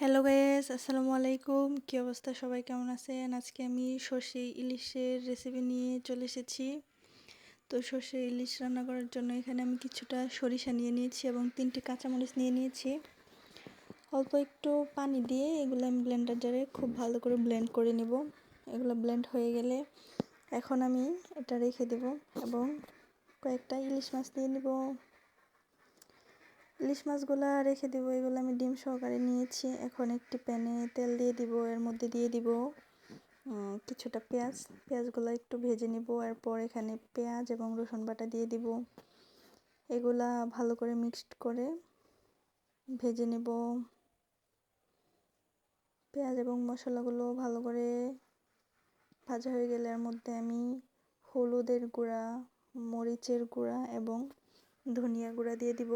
Hello guys, আসসালামু আলাইকুম। কী অবস্থা? সবাই কেমন আছেন? আজকে আমি সর্ষে ইলিশের রেসিপি নিয়ে চলে এসেছি। তো সর্ষে ইলিশ রান্না করার জন্য এখানে আমি কিছুটা সরিষা নিয়ে নিয়েছি এবং তিনটে কাঁচামরিচ নিয়ে নিয়েছি। অল্প একটু পানি দিয়ে এগুলো আমি ব্লেন্ডার জারে খুব ভালো করে ব্লেন্ড করে নেব। এগুলো ব্লেন্ড হয়ে গেলে এখন আমি এটা রেখে দেব এবং কয়েকটা ইলিশ মাছ দিয়ে নিব। ইলিশ মাছগুলা রেখে দিব, এগুলো আমি ডিম সহকারে নিয়েছি। এখন একটি প্যানে তেল দিয়ে দিব, এর মধ্যে দিয়ে দিব কিছুটা পেঁয়াজ। পেঁয়াজগুলো একটু ভেজে নিব, এরপর এখানে পেঁয়াজ এবং রসুন বাটা দিয়ে দিব। এগুলা ভালো করে মিক্সড করে ভেজে নেব। পেঁয়াজ এবং মশলাগুলো ভালো করে ভাজা হয়ে গেলে এর মধ্যে আমি হলুদের গুঁড়া, মরিচের গুঁড়া এবং ধনিয়া গুঁড়া দিয়ে দিব।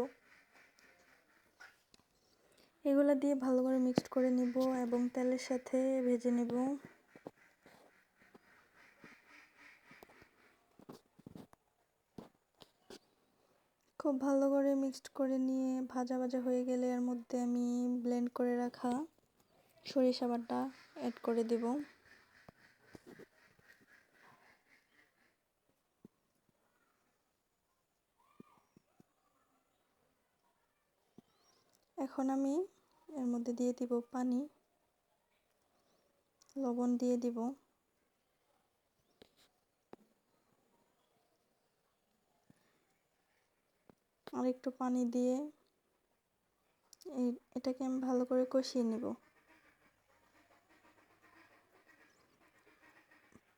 এগুলো দিয়ে ভালো করে মিক্সড করে নিব এবং তেলের সাথে ভেজে নেব। খুব ভালো করে মিক্সড করে নিয়ে ভাজা ভাজা হয়ে গেলে এর মধ্যে আমি ব্লেন্ড করে রাখা সরিষা বাটা অ্যাড করে দেব। এখন আমি এর মধ্যে দিয়ে দিব পানি, লবণ দিয়ে দিব। আর একটু পানি দিয়ে এটাকে আমি ভালো করে কষিয়ে নিব।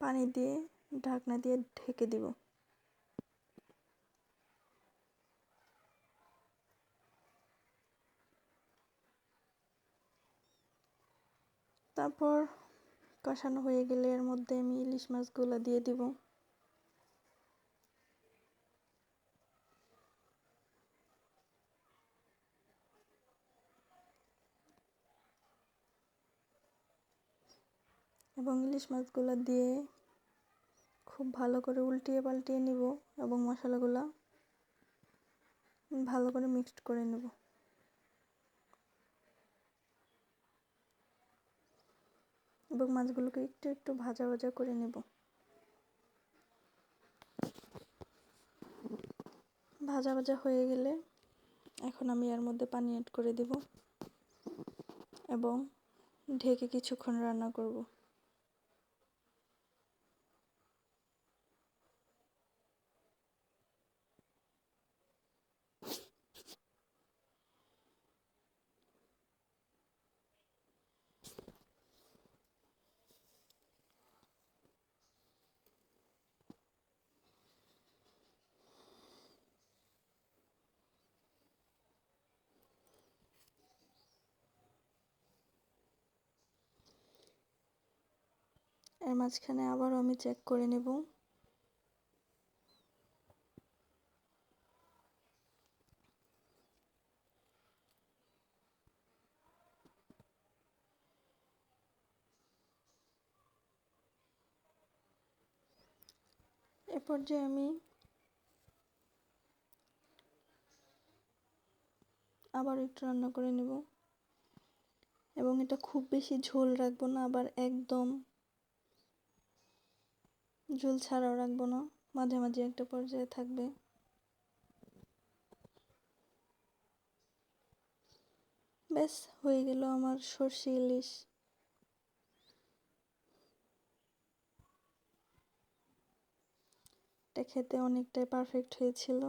পানি দিয়ে ঢাকনা দিয়ে ঢেকে দিব। তারপর কষানো হয়ে গেলে এর মধ্যে আমি ইলিশ মাছগুলো দিয়ে দিব। এবং ইলিশ মাছগুলো দিয়ে খুব ভালো করে উল্টিয়ে পাল্টিয়ে নিব এবং মশলাগুলো ভালো করে মিক্সড করে নেব। এবং মাছগুলোকে একটু একটু ভাজা ভাজা করে নেব। ভাজা ভাজা হয়ে গেলে এখন আমি এর মধ্যে পানি অ্যাড করে দেব এবং ঢেকে কিছুক্ষণ রান্না করব। এর মাঝখানে আবারও আমি চেক করে নেব। এ পর্যায়ে আমি আবার একটু রান্না করে নেব। এবং এটা খুব বেশি ঝোল রাখব না, আবার একদম ঝোল ছাড়াও রাখব না। মাঝে মাঝে একটা পর্যায়ে থাকবে। ব্যাস, হয়ে গেল আমার সর্ষে ইলিশ। এটা খেতে অনেকটাই পারফেক্ট হয়েছিল।